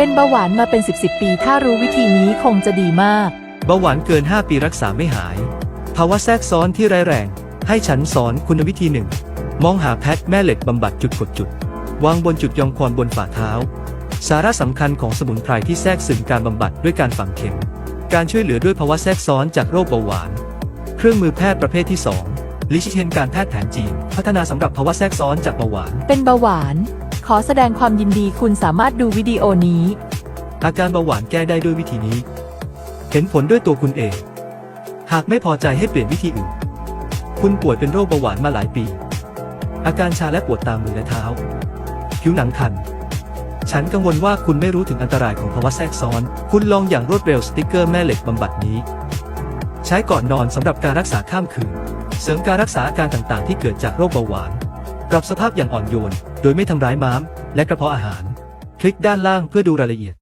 เป็นเบาหวานมาเป็น 10บสปี ถ้ารู้วิธีนี้คงจะดีมาก เบาหวานเกิน 5 ปีรักษาไม่หาย ภาวะแทรกซ้อนที่ร้ายแรง ให้ฉันสอนคุณวิธีหนึ่ง มองหาแพทแม่เหล็กบำบัดจุดกดจุด วางบนจุดยองความบนฝ่าเท้า สาระสำคัญของสมุนไพรที่แทรกซึมการบำบัดด้วยการฝังเข็ม การช่วยเหลือด้วยภาวะแทรกซ้อนจากโรคเบาหวาน เครื่องมือแพทย์ประเภทที่ 2ลิชิเทนการแพทย์แผนจีน พัฒนาสำหรับภาวะแทรกซ้อนจากเบาหวาน เป็นเบาหวาน ขอแสดงความยินดีคุณสามารถดูวิดีโอนี้ อาการเบาหวานแก้ได้ด้วยวิธีนี้ เห็นผลด้วยตัวคุณเอง หากไม่พอใจให้เปลี่ยนวิธีอื่น คุณป่วยเป็นโรคเบาหวานมาหลายปี อาการชาและปวดตามมือและเท้า ผิวหนังคัน ฉันกังวลว่าคุณไม่รู้ถึงอันตรายของภาวะแทรกซ้อน คุณลองอย่างรวดเร็วสติกเกอร์แม่เหล็กบำบัดนี้ ใช้ก่อนนอนสำหรับการรักษาข้ามคืน เสริมการรักษาอาการต่างๆ ที่เกิดจากโรคเบาหวาน ปรับสภาพอย่างอ่อนโยน โดยไม่ทำร้ายม้ามและกระเพาะอาหาร คลิกด้านล่างเพื่อดูรายละเอียด